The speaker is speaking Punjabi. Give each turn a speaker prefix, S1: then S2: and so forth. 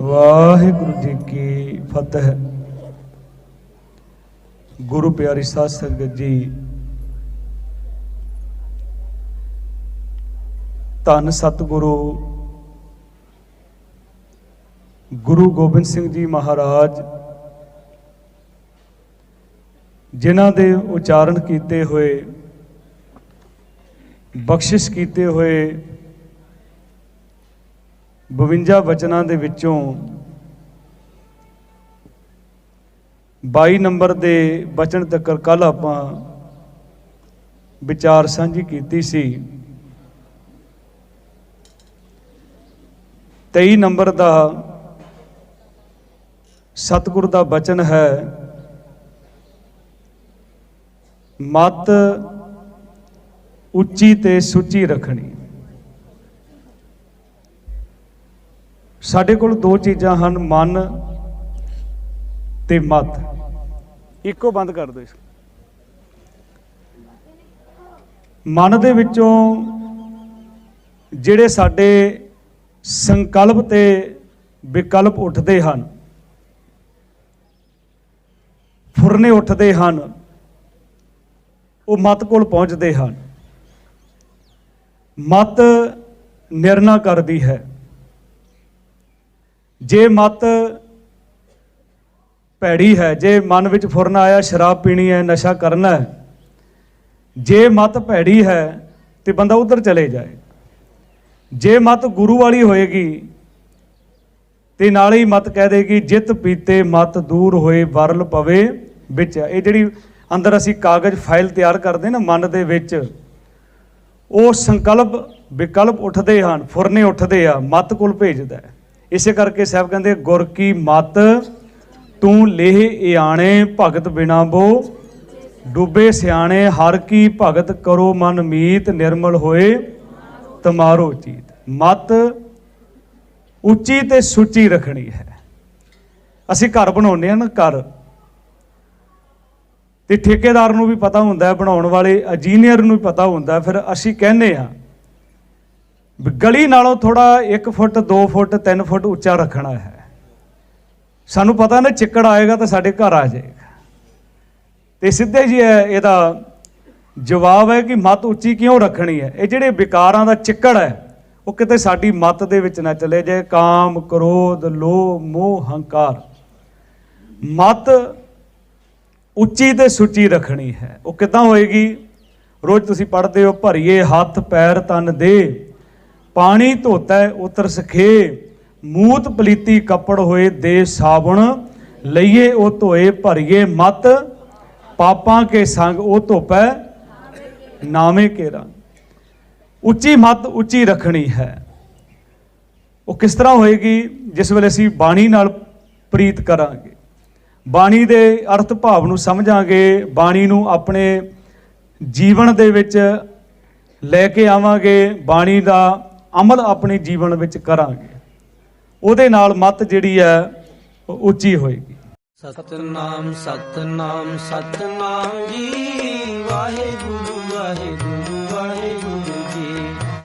S1: ਵਾਹਿਗੁਰੂ ਜੀ ਕੀ ਫਤਿਹ। ਗੁਰੂ ਪਿਆਰੀ ਸਾਧ ਸੰਗਤ ਜੀ, ਧੰਨ ਸਤਿਗੁਰੂ ਗੁਰੂ ਗੋਬਿੰਦ ਸਿੰਘ ਜੀ ਮਹਾਰਾਜ, ਜਿਨ੍ਹਾਂ ਦੇ ਉਚਾਰਨ ਕੀਤੇ ਹੋਏ, ਬਖਸ਼ਿਸ਼ ਕੀਤੇ ਹੋਏ 52 ਵਚਨਾਂ ਦੇ ਵਿੱਚੋਂ 22 ਨੰਬਰ ਦੇ ਵਚਨ ਤੱਕ ਕੱਲ ਆਪਾਂ ਵਿਚਾਰ ਸਾਂਝੀ ਕੀਤੀ ਸੀ। 23 ਨੰਬਰ ਦਾ ਸਤਿਗੁਰ ਦਾ ਬਚਨ ਹੈ, ਮਤ ਉੱਚੀ ਤੇ ਸੁੱਚੀ ਰੱਖਣੀ। ਸਾਡੇ ਕੋਲ ਦੋ ਚੀਜ਼ਾਂ ਹਨ, ਮਨ ਤੇ ਮਤ। ਇੱਕੋ ਬੰਦ ਕਰ ਦਿਓ ਇਸ। ਮਨ ਦੇ ਵਿੱਚੋਂ ਜਿਹੜੇ ਸਾਡੇ ਸੰਕਲਪ ਤੇ ਵਿਕਲਪ ਉੱਠਦੇ ਹਨ, ਫੁਰਨੇ ਉੱਠਦੇ ਹਨ, ਉਹ ਮਤ ਕੋਲ ਪਹੁੰਚਦੇ ਹਨ। ਮਤ ਨਿਰਣਾ ਕਰਦੀ ਹੈ। ਜੇ ਮਤ ਭੈੜੀ ਹੈ, ਜੇ ਮਨ ਵਿੱਚ ਫੁਰਨਾ ਆਇਆ, ਸ਼ਰਾਬ ਪੀਣੀ ਹੈ, ਨਸ਼ਾ ਕਰਨਾ ਹੈ, ਜੇ ਮਤ ਭੈੜੀ ਹੈ ਤੇ ਬੰਦਾ ਉਧਰ ਚਲੇ ਜਾਏ ਜੇ ਮਤ ਗੁਰੂ ਵਾਲੀ ਹੋਏਗੀ ਤੇ ਨਾਲ ਹੀ ਮਤ ਕਹਿ ਦੇਗੀ, ਜਿਤ ਪੀਤੇ ਮਤ ਦੂਰ ਹੋਏ, ਵਰਲ ਪਵੇ ਵਿੱਚ ਇਹ ਜਿਹੜੀ ਅੰਦਰ ਅਸੀਂ ਕਾਗਜ਼ ਫਾਈਲ ਤਿਆਰ ਕਰਦੇ ਨਾ ਮਨ ਦੇ ਵਿੱਚ, ਉਹ ਸੰਕਲਪ ਵਿਕਲਪ ਉੱਠਦੇ ਹਨ, ਫੁਰਨੇ ਉੱਠਦੇ ਆ, ਮਤ ਕੋਲ ਭੇਜਦਾ ਹੈ। ਇਸੇ ਕਰਕੇ ਸਾਹਿਬ ਕਹਿੰਦੇ, ਗੁਰ ਕੀ ਮਤ, ਤੂੰ ਲੇਹ ਇਆਣੇ, ਭਗਤ ਬਿਨਾ ਬੋ। ਡੁੱਬੇ ਸਿਆਣੇ, ਹਰ ਕੀ ਭਗਤ ਕਰੋ ਮਨ ਮੀਤ, ਨਿਰਮਲ ਹੋਏ ਤਮਾਰੋ ਚੀਤ ਮਤ ਉੱਚੀ ਤੇ ਸੁੱਚੀ ਰੱਖਣੀ ਹੈ। ਅਸੀਂ ਘਰ ਬਣਾਉਂਦੇ ਆ ਨਾ, ਘਰ। ਤੇ ਠੇਕੇਦਾਰ ਨੂੰ ਵੀ ਪਤਾ ਹੁੰਦਾ ਹੈ, ਬਣਾਉਣ ਵਾਲੇ ਇੰਜੀਨੀਅਰ ਨੂੰ ਵੀ ਪਤਾ ਹੁੰਦਾ ਫਿਰ ਅਸੀਂ ਕਹਿੰਦੇ ਆ ਗਲੀ ਨਾਲੋਂ ਥੋੜਾ 1 ਫੁੱਟ 2 ਫੁੱਟ 3 ਫੁੱਟ ਉੱਚਾ ਰੱਖਣਾ ਹੈ। ਸਾਨੂੰ ਪਤਾ ਨਾ ਚਿੱਕੜ ਆਏਗਾ ਤਾਂ ਸਾਡੇ ਘਰ ਆ ਜਾਏਗਾ। ਤੇ ਸਿੱਧੇ ਜੀ ਇਹਦਾ ਜਵਾਬ ਹੈ ਕਿ ਮਤ ਉੱਚੀ ਕਿਉਂ ਰੱਖਣੀ ਹੈ? ਇਹ ਜਿਹੜੇ ਵਿਕਾਰਾਂ ਦਾ ਚਿੱਕੜ ਹੈ, ਉਹ ਕਿਤੇ ਸਾਡੀ ਮਤ ਦੇ ਵਿੱਚ ਨਾ ਚਲੇ ਜਾਏ। ਕਾਮ, ਕ੍ਰੋਧ, ਲੋਭ, ਮੋਹ, ਹੰਕਾਰ। ਮਤ ਉੱਚੀ ਤੇ ਸੁੱਚੀ ਰੱਖਣੀ ਹੈ। ਉਹ ਕਿਦਾਂ ਹੋਏਗੀ? ਰੋਜ਼ ਤੁਸੀਂ ਪੜ੍ਹਦੇ ਹੋ, ਭਰੀਏ ਹੱਥ, ਪੈਰ, ਤਨ ਦੇ। ਪਾਣੀ ਧੋਤਾ ਉਤਰ ਸਖੇ। ਮੂਤ ਪਲੀਤੀ ਕੱਪੜ ਹੋਏ ਦੇ ਸਾਬਣ ਲਈਏ ਉਹ ਧੋਏ, ਭਰੀਏ ਮਤ। ਪਾਪਾਂ ਕੇ ਸੰਗ ਉਹ ਧੋਪੈ, ਨਾਵੇਂ ਕੇ ਰੰਗ। ਉੱਚੀ ਮਤ ਉੱਚੀ ਰੱਖਣੀ ਹੈ। ਉਹ ਕਿਸ ਤਰ੍ਹਾਂ ਹੋਏਗੀ? ਜਿਸ ਵੇਲੇ ਅਸੀਂ ਬਾਣੀ ਨਾਲ ਪ੍ਰੀਤ ਕਰਾਂਗੇ। ਬਾਣੀ ਦੇ ਅਰਥ ਭਾਵ ਨੂੰ ਸਮਝਾਂਗੇ। ਬਾਣੀ ਨੂੰ ਆਪਣੇ ਜੀਵਨ ਦੇ ਵਿੱਚ ਲੈ ਕੇ ਆਵਾਂਗੇ। ਬਾਣੀ ਦਾ ਅਮਲ ਆਪਣੇ ਜੀਵਨ ਵਿੱਚ ਕਰਾਂਗੇ। ਉਹਦੇ ਨਾਲ ਮਤ ਜਿਹੜੀ ਹੈ, ਉਹ ਉੱਚੀ ਹੋਏਗੀ।
S2: ਸਤਨਾਮ ਸਤਨਾਮ ਸਤਨਾਮ ਜੀ, ਵਾਹਿਗੁਰੂ ਵਾਹਿਗੁਰੂ।